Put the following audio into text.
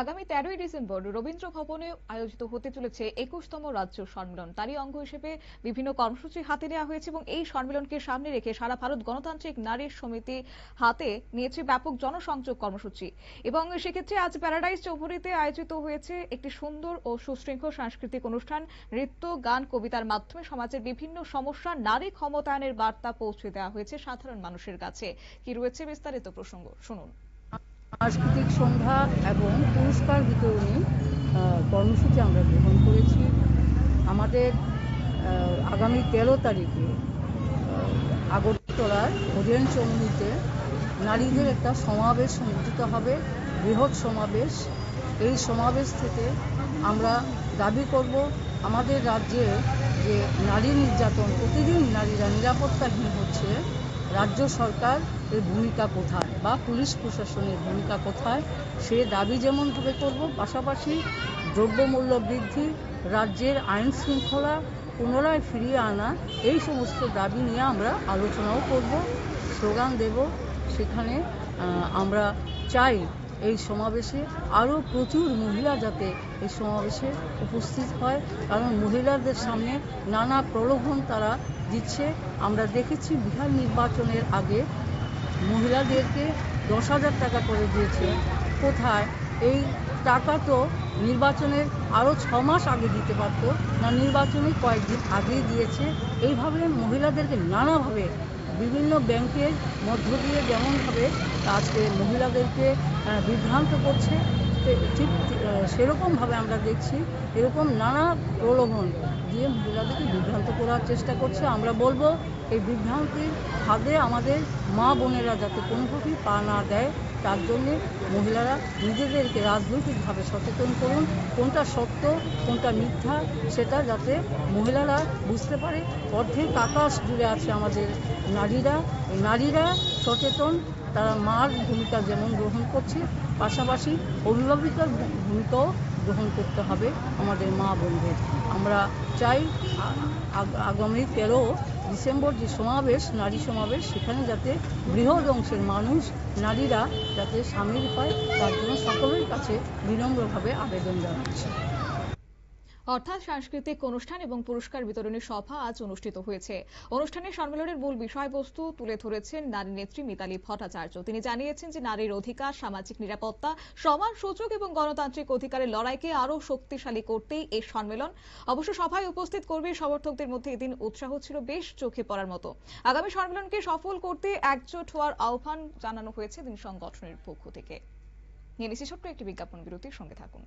আগামী তেরোই ডিসেম্বর রবীন্দ্র ভবনে আয়োজিত হতে চলেছে একুশতম রাজ্য সম্মেলন। তারই অঙ্গ হিসেবে বিভিন্ন কর্মসূচি হাতে নেওয়া হয়েছে এবং এই সম্মেলনকে সামনে রেখে সারা ভারত গণতান্ত্রিক নারী সমিতি হাতে নিয়েছে ব্যাপক জনসংযোগ কর্মসূচি। এবং সেক্ষেত্রে আজ প্যারাডাইজ চৌধুরীতে আয়োজিত হয়েছে একটি সুন্দর ও সুশৃঙ্খল সাংস্কৃতিক অনুষ্ঠান। নৃত্য, গান, কবিতার মাধ্যমে সমাজের বিভিন্ন সমস্যা নারী ক্ষমতায়নের বার্তা পৌঁছে দেওয়া হয়েছে সাধারণ মানুষের কাছে। কি রয়েছে বিস্তারিত প্রসঙ্গ? শুনুন। সাংস্কৃতিক সন্ধ্যা এবং পুরস্কার বিতরণী কর্মসূচি আমরা গ্রহণ করেছি। আমাদের আগামী তেরো তারিখে আগরতলার ওরিয়েন চৌমুনিতে নারীদের একটা সমাবেশ অনুষ্ঠিত হবে, বৃহৎ সমাবেশ। এই সমাবেশ থেকে আমরা দাবি করব, আমাদের রাজ্যে যে নারী নির্যাতন, প্রতিদিন নারীরা নিরাপত্তাহীন হচ্ছে। রাজ্য সরকার এর ভূমিকা কোথায় বা পুলিশ প্রশাসনের ভূমিকা কোথায়, সে দাবি যেমনভাবে করব, পাশাপাশি দ্রব্যমূল্য বৃদ্ধি, রাজ্যের আইন শৃঙ্খলা পুনরায় ফিরিয়ে আনা, এই সমস্ত দাবি নিয়ে আমরা আলোচনাও করব, স্লোগান দেব। সেখানে আমরা চাই এই সমাবেশে আরও প্রচুর মহিলা যাতে এই সমাবেশে উপস্থিত হয়, কারণ মহিলাদের সামনে নানা প্রলোভন তারা দিচ্ছে। আমরা দেখেছি বিহার নির্বাচনের আগে মহিলাদেরকে দশ হাজার টাকা করে দিয়েছে। কোথায়? এই টাকা তো নির্বাচনের আরও ছ মাস আগে দিতে পারত, না নির্বাচনে কয়েকদিন আগেই দিয়েছে। এইভাবে মহিলাদেরকে নানাভাবে বিভিন্ন ব্যাংকের মধ্য দিয়ে যেমনভাবে আজকে মহিলাদেরকে বিভ্রান্ত করছে তে- ঠিক সেরকমভাবে আমরা দেখছি, এরকম নানা প্রলোভন দিয়ে মহিলাদেরকে বিভ্রান্ত করার চেষ্টা করছে। আমরা বলব, এই বিভ্রান্তির ফাঁদে আমাদের মা বোনেরা যাতে কোনোভাবেই পা না দেয়, তার জন্যে মহিলারা নিজেদেরকে রাজনৈতিকভাবে সচেতন করুন, কোনটা সত্য, কোনটা মিথ্যা, সেটা যাতে মহিলারা বুঝতে পারে। অর্ধেক আকাশ জুড়ে আছে আমাদের নারীরা। নারীরা সচেতন তারা মার ভূমিকা যেমন গ্রহণ করছে, পাশাপাশি অভিভাবিকার ভূমিকাও গ্রহণ করতে হবে আমাদের মা বোনদের। আমরা চাই আগ- আগামী তেরো ডিসেম্বর যে সমাবেশ, নারী সমাবেশ, সেখানে যাতে বৃহৎ অংশের মানুষ, নারীরা যাতে সামিল হয় তার জন্য সকলের কাছে বিনম্রভাবে আবেদন জানাচ্ছি। অর্থাৎ সাংস্কৃতিক অনুষ্ঠান এবং পুরস্কার বিতরণী সভা আজ অনুষ্ঠিত হয়েছে। অনুষ্ঠানে সম্মেলনের মূল বিষয়বস্তু তুলে ধরেছেন নারী নেত্রী মিতালী ভট্টাচার্য। তিনি জানিয়েছেন যে নারীর অধিকার, সামাজিক নিরাপত্তা, সমান সুযোগ এবং গণতান্ত্রিক অধিকারের লড়াইকে আরও শক্তিশালী করতেই এই সম্মেলন। অবশ্য সভায় উপস্থিত কর্মী সমর্থকদের মধ্যে এদিন উৎসাহ ছিল বেশ চোখে পড়ার মতো। আগামী সম্মেলনকে সফল করতে একজোট হওয়ার আহ্বান জানানো হয়েছে দিন সংগঠনের পক্ষ থেকে। নিয়ে নিচ্ছি ছোট্ট একটি বিজ্ঞাপন বিরতির সঙ্গে থাকুন।